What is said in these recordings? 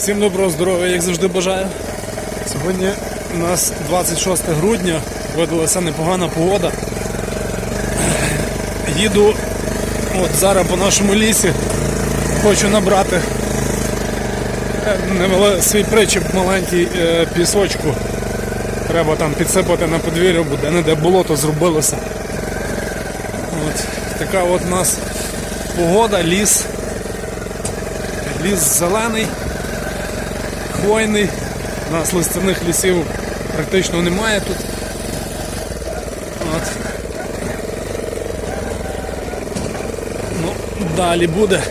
Всім доброго здоров'я, як завжди бажаю. Сьогодні у нас 26 грудня, видалася непогана погода. Їду от зараз по нашому лісі, хочу набрати е, свій причіп маленький е, пісочку. Треба там підсипати на подвір'я, бо де не де болото зробилося. От, така от у нас погода, ліс. Ліс зелений, хвойний. У нас листяних лісів практично немає тут. От. Ну, далі буде.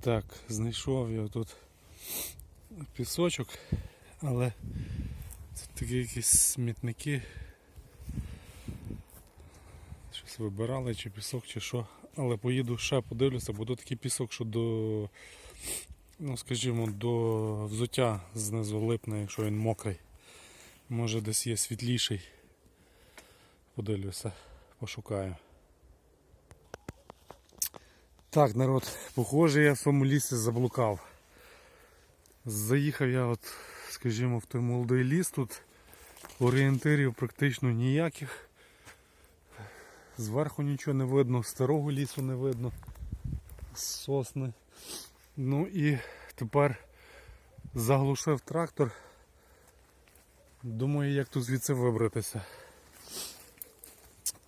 Так, знайшов я тут пісочок, але це такі якісь смітники. Щось вибирали, чи пісок, чи що. Але поїду ще подивлюся, бо тут такий пісок, що до, ну скажімо, до взуття знизу липне, якщо він мокрий. Може десь є світліший. Подивлюся, пошукаю. Так, народ, похоже, я в своєму лісі заблукав. Заїхав я, от, скажімо, в той молодий ліс тут. Орієнтирів практично ніяких. Зверху нічого не видно, старого лісу не видно. Сосни. Ну і тепер заглушив трактор. Думаю, як тут звідси вибратися.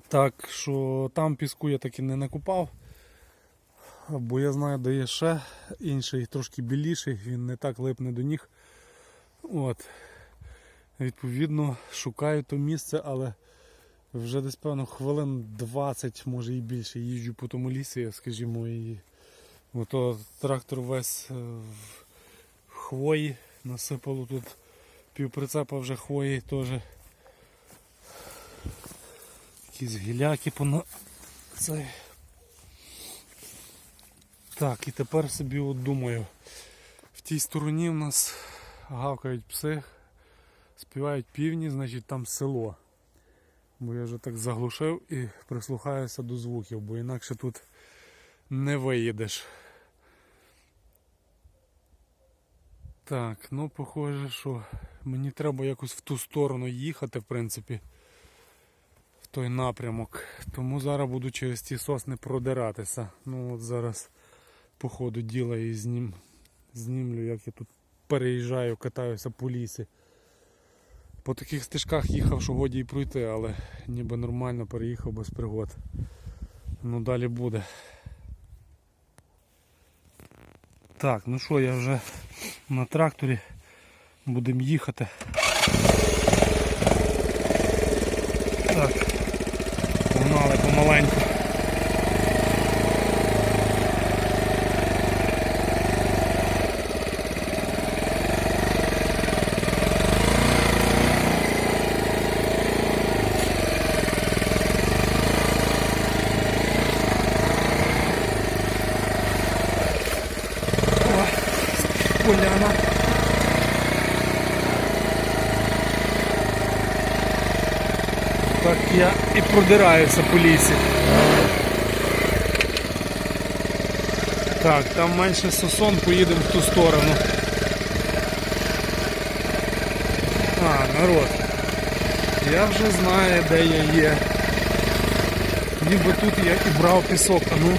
Так що там піску я таки не накупав. Бо я знаю, де є ще інший, трошки біліший, він не так липне до ніг. От. Відповідно, шукаю то місце, але вже десь певно хвилин 20, може і більше їжджу по тому лісі, скажімо, і ото трактор весь е, в хвої насипало тут півприцепа вже хвої теж. Якісь гіляки пона... Це... Так, і тепер собі от думаю, в тій стороні в нас гавкають пси, співають півні, значить там село. Бо я вже так заглушив і прислухаюся до звуків, бо інакше тут не виїдеш. Так, ну похоже, що мені треба якось в ту сторону їхати, в принципі, в той напрямок. Тому зараз буду через ті сосни продиратися. Ну от зараз по ходу діла і знім, знімлю, як я тут переїжджаю, катаюся по лісі. По таких стежках їхав, що годі і пройти, але ніби нормально переїхав без пригод. Ну далі буде. Так, ну що, я вже на тракторі будемо їхати. Так, погнали помаленьку. О, поляна. Так я і продираюся по лісі. Так, там менше сосон, поїдемо в ту сторону. А, народ. Я вже знаю, де я є. Ніби тут я і брав пісок, а ну.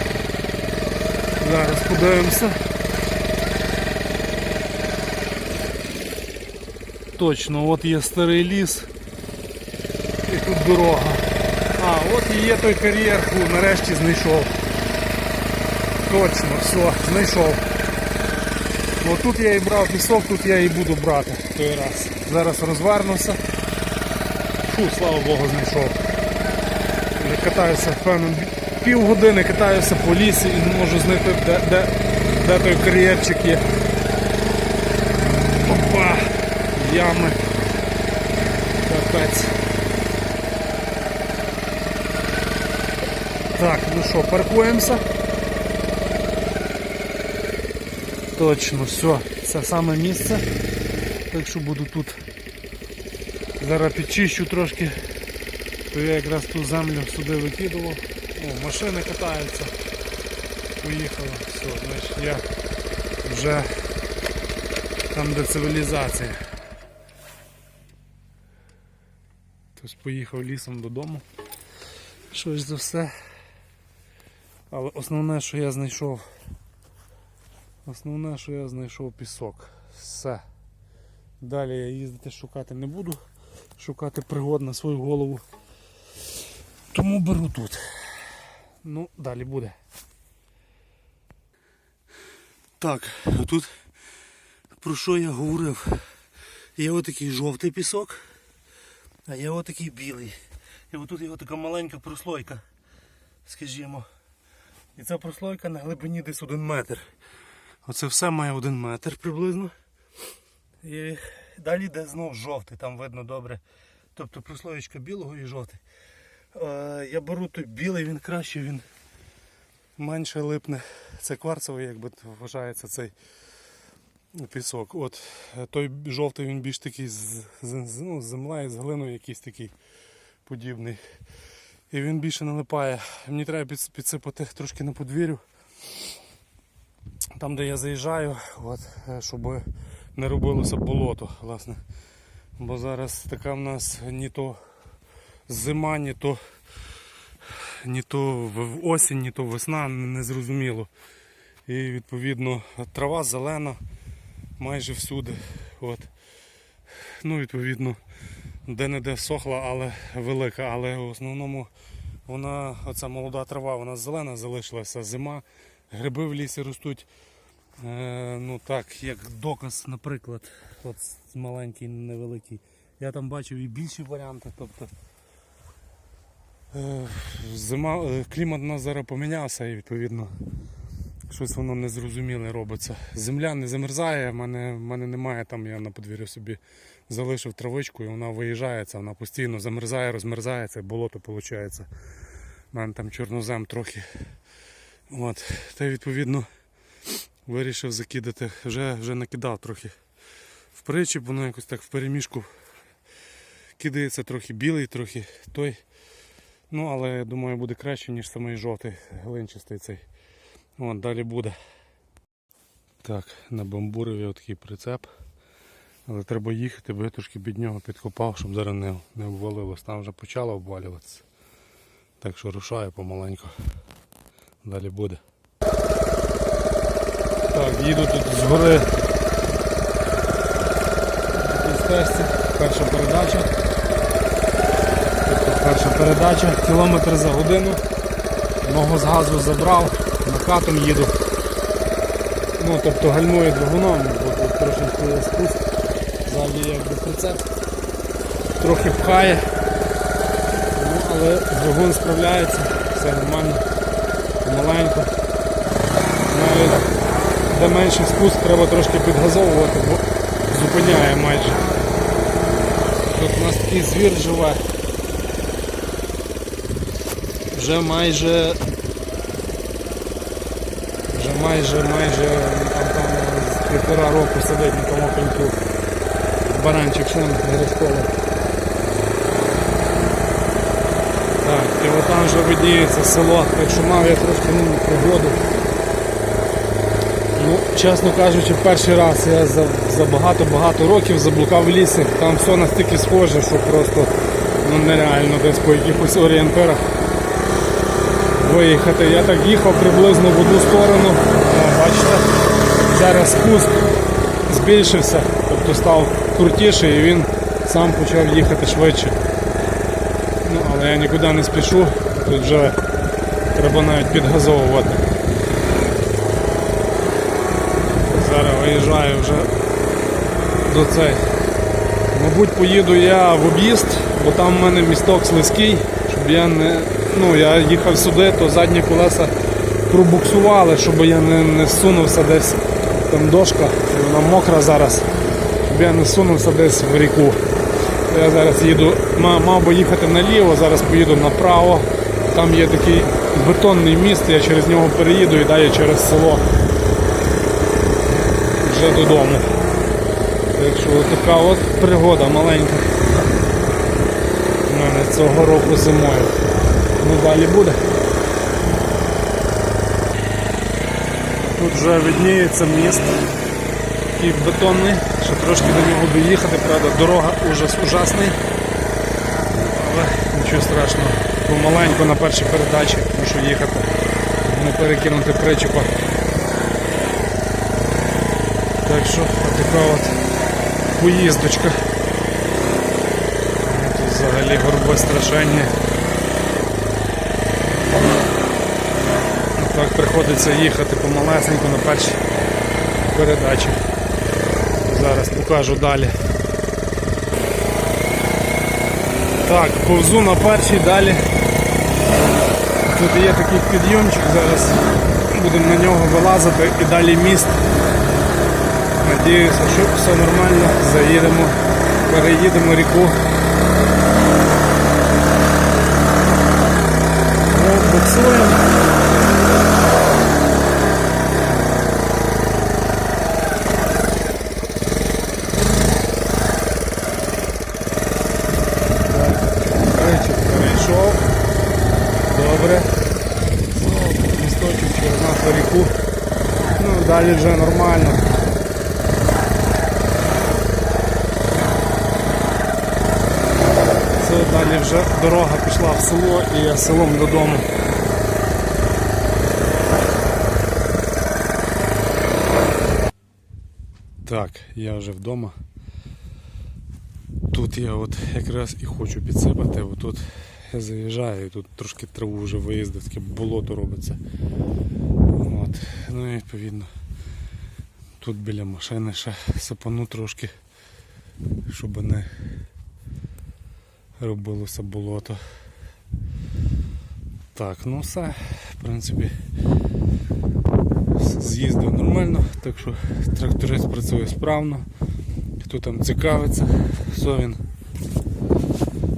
Зараз подивимося. Точно, от є старий ліс. І тут дорога. А, от і є той кар'єр, нарешті знайшов. Точно, все, знайшов. От тут я і брав пісок, тут я і буду брати той раз. Зараз розвернуся. Фу, слава Богу, знайшов. Вже катаюся, певно, півгодини катаюся по лісі і не можу знайти, де, де, де той кар'єрчик є. Ями. Капець. Так, ну що, паркуємося. Точно, все, це саме місце. Так що буду тут. Зараз підчищу трошки. То я якраз ту землю сюди викидував. О, машини катаються. поїхала. Все, значить я вже там, де цивілізація. Хтось поїхав лісом додому. Щось за все. Але основне, що я знайшов. Основне, що я знайшов пісок. Все. Далі я їздити шукати не буду. Шукати пригод на свою голову. Тому беру тут. Ну, далі буде. Так, тут про що я говорив? Є отакий жовтий пісок, а є отакий білий. І отут є така маленька прослойка, скажімо. І ця прослойка на глибині десь один метр. Оце все має один метр приблизно. І далі йде знов жовтий, там видно добре. Тобто прослоєчка білого і жовтий. Я беру той білий, він краще, він менше липне. Це кварцевий, якби вважається цей пісок. От е, той жовтий він більш такий з, з, ну, з землею, з глиною якийсь такий подібний. І він більше налипає. Мені треба під- підсипати трошки на подвір'ю. Там, де я заїжджаю, от, е, щоб не робилося болото, власне. Бо зараз така в нас ні то зима, ні то ні то осінь, ні то весна, не зрозуміло. І відповідно трава зелена майже всюди. От. Ну, відповідно, де-не-де сохла, але велика. Але в основному вона, оця молода трава, вона зелена залишилася, зима, гриби в лісі ростуть. Е, ну так, як доказ, наприклад, от маленький, невеликий. Я там бачив і більші варіанти. Тобто Е, Зима, е, клімат у нас зараз помінявся і відповідно щось воно незрозуміле робиться. Земля не замерзає, в мене, в мене немає там, я на подвір'ї собі залишив травичку і вона виїжджається, вона постійно замерзає, розмерзається, болото виходить. У мене там чорнозем трохи. От. Та відповідно вирішив закидати, вже, вже накидав трохи в причіп, воно якось так в переміжку кидається трохи білий, трохи той. Ну, але я думаю, буде краще, ніж самий жовтий глинчастий цей. От, далі буде. Так, на бамбурові отакий прицеп. Але треба їхати, бо я трошки під нього підкопав, щоб зараз не, не обвалилось. Там вже почало обвалюватися. Так що рушаю помаленьку. Далі буде. Так, їду тут з гори. Перша передача. Тобто перша передача, кілометр за годину. Ногу з газу забрав, накатом їду. Ну, тобто гальмую двигуном, бо тут трошечки спуск. Ззаді якби прицеп. Трохи пхає. Ну, але двигун справляється, все нормально, помаленьку. Навіть де менший спуск треба трошки підгазовувати, бо зупиняє майже. Тут у нас такий звір живе. Вже майже майже майже там, там півтора року сидить на тому пеньку. Баранчик шлем грязковий. Так, і от там вже видіється село, так що мав я трошки ну, пригоду. Ну, чесно кажучи, перший раз я за, багато-багато років заблукав в лісі. Там все настільки схоже, що просто ну, нереально десь по якихось орієнтирах виїхати. Я так їхав приблизно в одну сторону. Бачите, зараз спуск збільшився, тобто став крутіший і він сам почав їхати швидше. Ну, але я нікуди не спішу, тут вже треба навіть підгазовувати. Зараз виїжджаю вже до цей. Мабуть, поїду я в об'їзд, бо там в мене місток слизький, щоб я не. Ну, я їхав сюди, то задні колеса пробуксували, щоб я не, не сунувся десь. Там дошка, вона мокра зараз, щоб я не сунувся десь в ріку. Я зараз їду, мав, би їхати наліво, зараз поїду направо. Там є такий бетонний міст, я через нього переїду і далі через село вже додому. Так що така от пригода маленька. У мене цього року зимою. Ну далі буде. Тут вже видніється міст. Бетонний, ще трошки до нього доїхати, правда, дорога ужас ужасний. Але нічого страшного. Помаленьку на першій передачі мушу їхати. Не перекинути причепа. Так що така от поїздочка. Тут взагалі горби страшенні. Так приходиться їхати помалесенько на першій передачі. Зараз покажу далі. Так, повзу на першій далі. Тут є такий підйомчик, зараз будемо на нього вилазити і далі міст. Надіюся, що все нормально, заїдемо, переїдемо ріку. От, буксуємо. Речі перейшов. Добре. Знову місточок через нашу ріку. Ну, далі вже нормально. Це далі вже дорога пішла в село і селом додому. Так, я вже вдома. Тут я от якраз і хочу підсипати. Отут я заїжджаю, і тут трошки траву вже виїздив, таке болото робиться. От. Ну і відповідно тут біля машини ще сапану трошки, щоб не робилося болото. Так, ну все, в принципі, з'їздив нормально, так що тракторист працює справно. Хто там цікавиться, що він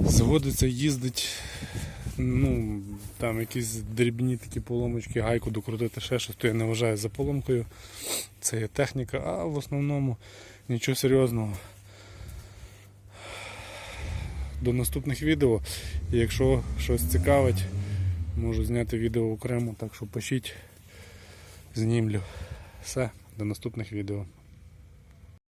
заводиться, їздить. Ну, там якісь дрібні такі поломочки, гайку докрутити ще щось, то я не вважаю за поломкою. Це є техніка, а в основному нічого серйозного. До наступних відео. І якщо щось цікавить, можу зняти відео окремо, так що пишіть, знімлю. Все, до наступних відео.